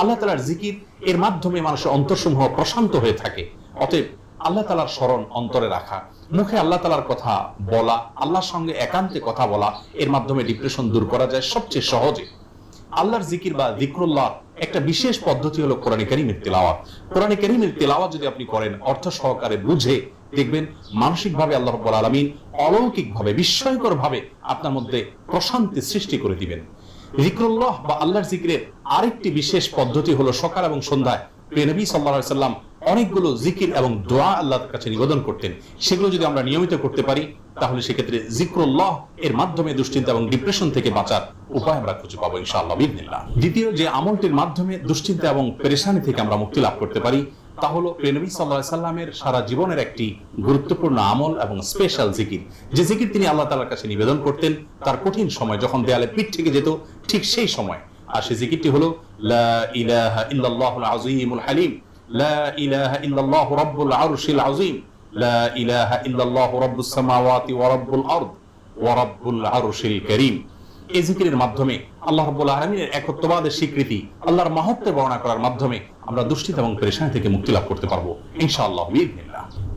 আল্লাহ তালার জিকির এর মাধ্যমে মানুষের অন্তরসমূহ প্রশান্ত হয়ে থাকে। অতএব আল্লাহ তালার স্মরণ অন্তরে রাখা, মুখে আল্লাহ তালার কথা বলা, আল্লাহর সঙ্গে একান্তে কথা বলা, এর মাধ্যমে ডিপ্রেশন দূর করা যায় সবচেয়ে সহজে। আল্লাহর জিকির বা জিক্রুল্লাহ একটা বিশেষ পদ্ধতি হলো কোরআনে কারিমের তেলাওয়াত। কোরআনে কারিমের তেলাওয়াত যদি আপনি করেন, অর্থ সহকারে বুঝে দেখবেন মানসিকভাবে আল্লাহ রাব্বুল আলামিন অলৌকিকভাবে, বিস্ময়করভাবে আপনার মধ্যে প্রশান্তি সৃষ্টি করে দিবেন। জিক্রুল্লাহ বা আল্লাহর জিকিরের আরেকটি বিশেষ পদ্ধতি হলো সকাল এবং সন্ধ্যায়। প্রিয় নবী সাল্লাল্লাহু সাল্লাম অনেকগুলো জিকির এবং দোয়া আল্লাহর কাছে নিবেদন করতেন। সেগুলো যদি আমরা নিয়মিত করতে পারি, তাহলে সেক্ষেত্রে জিক্রুল্লাহ এর মাধ্যমে দুশ্চিন্তা এবং ডিপ্রেশন থেকে বাঁচার উপায় আমরা খুঁজে পাবো ইনশাআল্লাহ দ্বিতীয় যে আমলটির মাধ্যমে দুশ্চিন্তা এবং পেরেশানি থেকে আমরা মুক্তি লাভ করতে পারি তা হলো প্রেনবী সাল্লাহ সাল্লামের সারা জীবনের একটি গুরুত্বপূর্ণ আমল এবং স্পেশাল জিকির যে জিকির তিনি আল্লাহ তালার কাছে নিবেদন করতেন, তার কঠিন সময় যখন দেয়ালে পিঠ থেকে যেত, ঠিক সেই সময়। আর সেই জিকিরটি হলো, লা ইলাহা ইল্লাল্লাহুল আযীমুল হালিম লা এই জিকিরের মাধ্যমে আল্লাহ রাব্বুল আলামিনের একত্ববাদের স্বীকৃতি, আল্লাহর মাহাত্ম্যের বর্ণনা করার মাধ্যমে আমরা দুষ্টিত এবং পেরেশানি থেকে মুক্তি লাভ করতে পারব, ইনশাআল্লাহ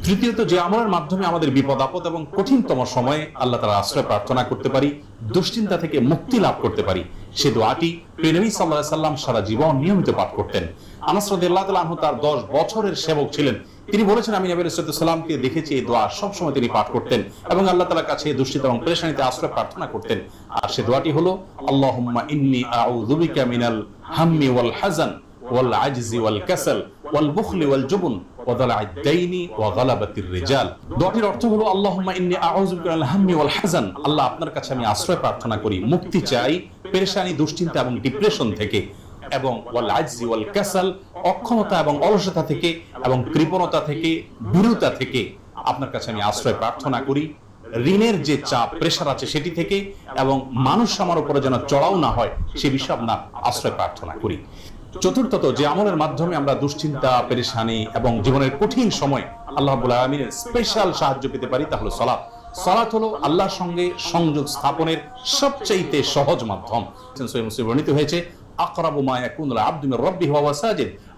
তৃতীয়ত, যে আমলের মাধ্যমে আমাদের বিপদ, আপদ এবং কঠিনতম সময়ে আল্লাহ তাআলা আশ্রয় প্রার্থনা করতে পারি, দুশ্চিন্তা থেকে মুক্তি লাভ করতে পারি, সে দোয়াটি সাল্লাল্লাহু আলাইহি সাল্লাম সারা জীবন নিয়মিত পাঠ করতেন। আনাস রাদিয়াল্লাহু তাআলা আনহু তার 10 বছরের সেবক ছিলেন। তিনি বলেছেন, আমি নবী রাসূলুল্লাহ সাল্লামকে দেখেছি, এই দোয়া সব সময় তিনি পাঠ করতেন এবং আল্লাহ তাআলার কাছে দুশ্চিন্তা এবং পেরেশানিতে আশ্রয় প্রার্থনা করতেন। আর সে দোয়াটি হলো, আল্লাহুম্মা ইন্নী আউযু বিকা মিনাল হাম্মি ওয়াল হাযান, ওয়াল আজজি ওয়াল কাসাল, ওয়াল বুখলি ওয়াল জুবন অর্থ হলো হাম্মি ওয়াল হাযান। আল্লাহ আপনার কাছে আমি আশ্রয় প্রার্থনা করি, মুক্তি চাই দুশ্চিন্তা এবং ডিপ্রেশন থেকে। এবং ওয়াল আজজি ওয়াল কাসাল, অক্ষমতা এবং অলসতা থেকে এবং কৃপণতা থেকে বিরুতা থেকে আপনার কাছে আমি আশ্রয় প্রার্থনা করি। ঋণের যে চাপ প্রেশার আছে সেটি থেকে এবং মানুষ আমার উপরে যেন চড়াও না হয়, সে বিষয়ে আপনার আশ্রয় প্রার্থনা করি। চতুর্থত, যে আমলের মাধ্যমে আমরা দুশ্চিন্তা, পেরেশানি এবং জীবনের কঠিন সময় আল্লাহ আলামিনের স্পেশাল সাহায্য পেতে পারি, তা হলো সালাত। সালাত হলো আল্লাহর সঙ্গে সংযোগ স্থাপনের সবচাইতে সহজ মাধ্যম। বর্ণিত হয়েছে, আকরাবু মা ইয়াকুনুল আবদু মির রাব্বিহি ওয়া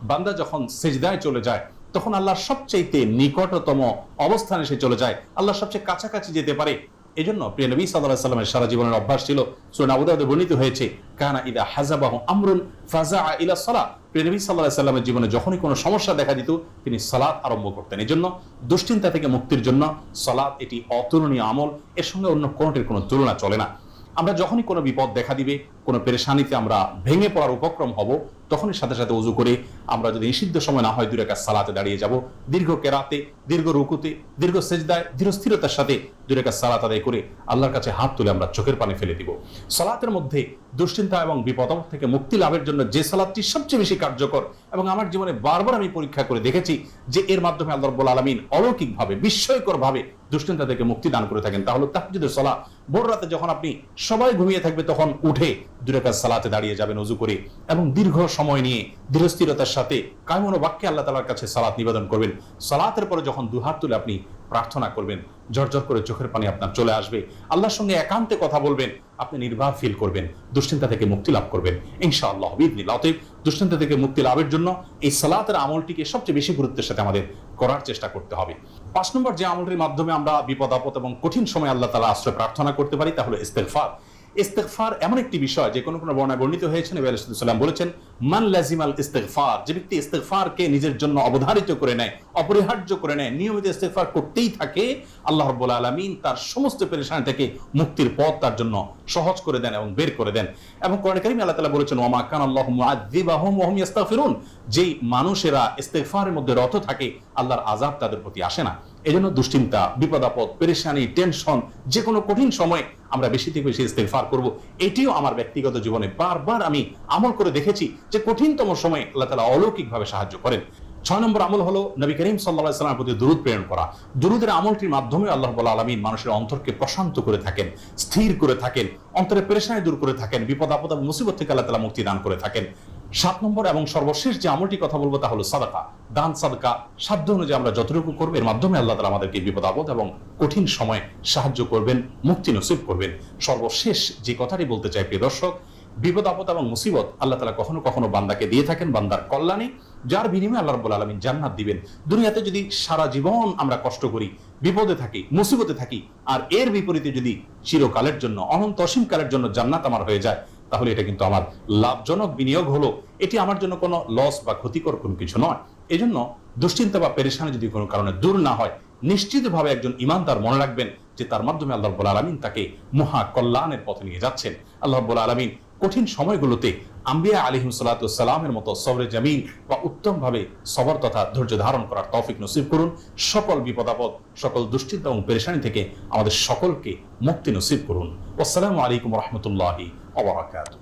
বান্দা যখন সিজদায় চলে যায় তখন আল্লাহর সবচাইতে নিকটতম অবস্থানে সে চলে যায়। আল্লাহ সবচেয়ে কাছাকাছি যেতে পারে। এজন্য প্রিয় নবী সাল্লামের সারা জীবনের অভ্যাস ছিল, সূরা আবু বর্ণিত হয়েছে, কানা ইদা হাজাবাহু আমরুন ফাজাআ ইলা সালাহ। প্রিয় নবী আলাইহি সাল্লামের জীবনে যখনই কোনো সমস্যা দেখা দিত, তিনি সালাদ আরম্ভ করতেন। এই জন্য দুশ্চিন্তা থেকে মুক্তির জন্য সালাদ এটি অতুলনীয় আমল। এর সঙ্গে অন্য কোনোটির কোনো তুলনা চলে না। আমরা যখনই কোনো বিপদ দেখা দিবে কোনো পেরেশানিতে আমরা ভেঙে পড়ার উপক্রম হব, তখনই সাথে সাথে উজু করে আমরা যদি নিষিদ্ধ সময় না হয় দুই রেখা সালাতে দাঁড়িয়ে যাব। দীর্ঘ কেরাতে, দীর্ঘ রুকুতে, দীর্ঘ সেজদায়, দীর্ঘ স্থিরতার সাথে দুই রেখা সালাত আদায় করে আল্লাহর কাছে হাত তুলে আমরা চোখের পানি ফেলে দিব। সালাতের মধ্যে দুশ্চিন্তা এবং বিপদ থেকে মুক্তি লাভের জন্য যে সালাদটি সবচেয়ে বেশি কার্যকর এবং আমার জীবনে বারবার আমি পরীক্ষা করে দেখেছি যে এর মাধ্যমে আল্লাহ রব্বুল আলমিন অলৌকিকভাবে, বিস্ময়করভাবে দুশ্চিন্তা থেকে মুক্তি দান করে থাকেন, তাহলে তাহজুদের সলা ভোর রাতে যখন আপনি সবাই ঘুমিয়ে থাকবে, তখন উঠে দুরেকাজ সালাতে দাঁড়িয়ে যাবেন উজু করে এবং দীর্ঘ সময় নিয়ে দৃঢ়স্থিরতার সাথে কায়মন বাক্যে আল্লাহ তালার কাছে সালাত নিবেদন করবেন। সালাতের পরে যখন দুহাত তুলে আপনি প্রার্থনা করবেন জর্জর করে চোখের পানি আপনার চলে আসবে। আল্লাহর সঙ্গে একান্তে কথা বলবেন, আপনি নির্বাহ ফিল করবেন, দুশ্চিন্তা থেকে মুক্তি লাভ করবেন। ইনশাআল্লাহ বিদিনিল্লাহ অতএব দুশ্চিন্তা থেকে মুক্তি লাভের জন্য এই সালাতের আমলটিকে সবচেয়ে বেশি গুরুত্বের সাথে আমাদের করার চেষ্টা করতে হবে। পাঁচ নম্বর যে আমলটির মাধ্যমে আমরা বিপদ, আপদ এবং কঠিন সময় আল্লাহ তালা আশ্রয় প্রার্থনা করতে পারি, তা হলো ইস্তেলফার ইস্তেগফার এমন একটি বিষয় যে কোনো কোনো বর্ণায় বর্ণিত হয়েছে, নবী আলাইহিস সালাম বলেছেন, মান লাজিমাল ইস্তেগফার যে ব্যক্তি ইস্তেগফারকে নিজের জন্য অবধারিত করে নেয়, অপরিহার্য করে নেয়, নিয়মিত ইস্তেগফার করতেই থাকে, আল্লাহ রাব্বুল আলামিন তার সমস্ত পেরেশানি থেকে মুক্তির পথ তার জন্য সহজ করে দেন এবং বের করে দেন। এবং কোরআন কারীমে আল্লাহ তাআলা বলেছেন, ওয়া মা কানা আল্লাহু মুআযযিবাহুম ওয়া হুম ইস্তাগফিরুন যেই মানুষেরা ইস্তেগফারের মধ্যে রত থাকে, আল্লাহর আযাব তাদের প্রতি আসে না। এজন্য দুশ্চিন্তা, বিপদ আপদ, পেরেশানি টেনশন যে কোনো কঠিন সময় আমরা বেশি থেকে বেশি ইস্তেগফার করব। এটিও আমার ব্যক্তিগত জীবনে বারবার আমি আমল করে দেখেছি যে কঠিনতম সময়ে আল্লাহ তাআলা অলৌকিকভাবে সাহায্য করেন। ছয় নম্বর আমল হলো নবী করিম সাল্লাহ সাল্লামের প্রতি দুরুদ প্রেরণ করা। দুরুদের আমলটির মাধ্যমে আল্লাহ বলা আলমিন মানুষের অন্তরকে প্রশান্ত করে থাকেন, স্থির করে থাকেন, অন্তরে পেরেশানি দূর করে থাকেন, বিপদ আপদ মুসিবত থেকে আল্লাহ তালা মুক্তি দান করে থাকেন। সাত নম্বর এবং সর্বশেষ যে আমলটি কথা বলব তা হলো সাদাকা। দান, সাদকা, সাধ্য অনুযায়ী আমরা যতটুকু করব, এর মাধ্যমে আল্লাহ তালা আমাদেরকে বিপদ, আপদ এবং কঠিন সময়ে সাহায্য করবেন, মুক্তি নসিব করবেন। সর্বশেষ যে কথাটি বলতে চাই, প্রিয় দর্শক, বিপদ, আপদ এবং মুসিবত আল্লাহ তালা কখনো কখনো বান্দাকে দিয়ে থাকেন, বান্দার কল্যাণে, যার বিনিময়ে আল্লাহ রব্বুল আলমিন জান্নাত দিবেন। দুনিয়াতে যদি সারা জীবন আমরা কষ্ট করি, বিপদে থাকি, মুসিবতে থাকি, আর এর বিপরীতে যদি চিরকালের জন্য, অনন্ত অসীম কালের জন্য জান্নাত আমার হয়ে যায় তাহলে এটা কিন্তু আমার লাভজনক বিনিয়োগ হলো। এটি আমার জন্য কোনো লস বা ক্ষতিকর কোনো কিছু নয়। এই জন্য দুশ্চিন্তা বা পেরেশানি যদি কোনো কারণে দূর না হয়, নিশ্চিতভাবে একজন ইমানদার মনে রাখবেন যে তার মাধ্যমে আল্লাহ রব্বুল আলমিন তাকে মহা কল্যাণের পথে নিয়ে যাচ্ছেন। আল্লাহ রব্বুল আলমিন কঠিন সময়গুলোতে আম্বিয়া আলিহিম সালামের মতো সবরে জামিল বা উত্তমভাবে সবর তথা ধৈর্য ধারণ করার তৌফিক নসিব করুন। সকল বিপদাপদ সকল দুশ্চিন্তা এবং পেরেশানি থেকে আমাদের সকলকে মুক্তি নসিব করুন। আসসালামু আলাইকুম রহমতুল্লাহি wabarakatuh.